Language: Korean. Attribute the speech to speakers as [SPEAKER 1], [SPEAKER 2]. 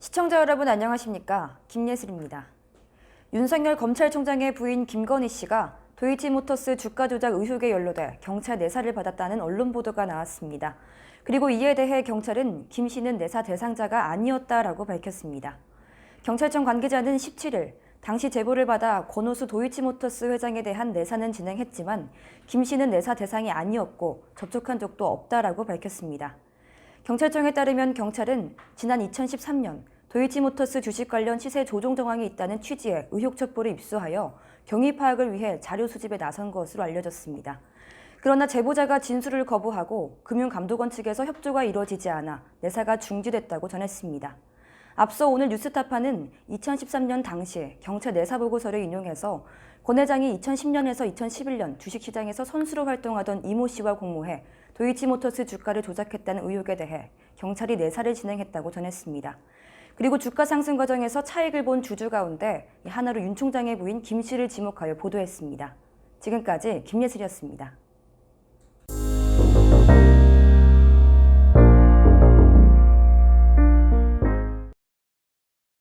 [SPEAKER 1] 시청자 여러분 안녕하십니까? 김예슬입니다. 윤석열 검찰총장의 부인 김건희 씨가 도이치모터스 주가 조작 의혹에 연루돼 경찰 내사를 받았다는 언론 보도가 나왔습니다. 그리고 이에 대해 경찰은 김 씨는 내사 대상자가 아니었다라고 밝혔습니다. 경찰청 관계자는 17일 당시 제보를 받아 권오수 도이치모터스 회장에 대한 내사는 진행했지만 김 씨는 내사 대상이 아니었고 접촉한 적도 없다라고 밝혔습니다. 경찰청에 따르면 경찰은 지난 2013년 도이치모터스 주식 관련 시세 조종 정황이 있다는 취지의 의혹 첩보를 입수하여 경위 파악을 위해 자료 수집에 나선 것으로 알려졌습니다. 그러나 제보자가 진술을 거부하고 금융감독원 측에서 협조가 이루어지지 않아 내사가 중지됐다고 전했습니다. 앞서 오늘 뉴스타파는 2013년 당시 경찰 내사 보고서를 인용해서 권 회장이 2010년에서 2011년 주식시장에서 선수로 활동하던 이모 씨와 공모해 도이치모터스 주가를 조작했다는 의혹에 대해 경찰이 내사를 진행했다고 전했습니다. 그리고 주가 상승 과정에서 차익을 본 주주 가운데 하나로 윤 총장의 부인 김 씨를 지목하여 보도했습니다. 지금까지 김예슬이었습니다.